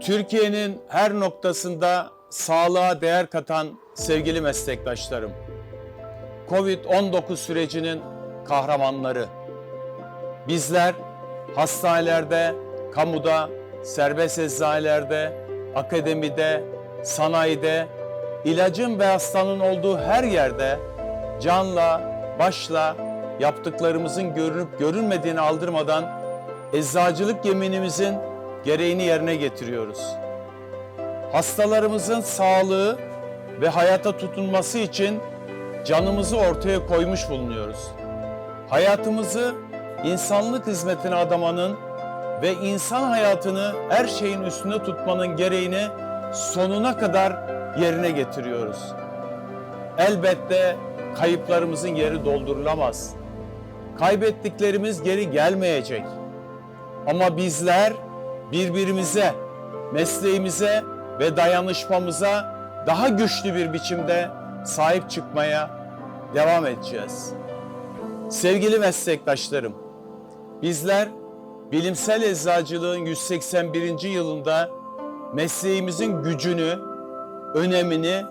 Türkiye'nin her noktasında sağlığa değer katan sevgili meslektaşlarım. Covid-19 sürecinin kahramanları. Bizler hastanelerde, kamuda, serbest eczanelerde, akademide, sanayide, ilacın ve hastanın olduğu her yerde canla, başla yaptıklarımızın görünüp görünmediğini aldırmadan eczacılık yeminimizin gereğini yerine getiriyoruz. Hastalarımızın sağlığı ve hayata tutunması için canımızı ortaya koymuş bulunuyoruz. Hayatımızı insanlık hizmetine adamanın ve insan hayatını her şeyin üstünde tutmanın gereğini sonuna kadar yerine getiriyoruz. Elbette kayıplarımızın yeri doldurulamaz. Kaybettiklerimiz geri gelmeyecek. Ama bizler birbirimize, mesleğimize ve dayanışmamıza daha güçlü bir biçimde sahip çıkmaya devam edeceğiz. Sevgili meslektaşlarım, bizler bilimsel eczacılığın 181. yılında mesleğimizin gücünü, önemini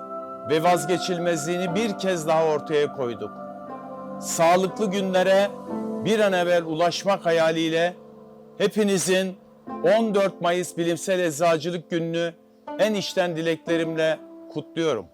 ve vazgeçilmezliğini bir kez daha ortaya koyduk. Sağlıklı günlere bir an evvel ulaşmak hayaliyle hepinizin 14 Mayıs Bilimsel Eczacılık Günü'nü en içten dileklerimle kutluyorum.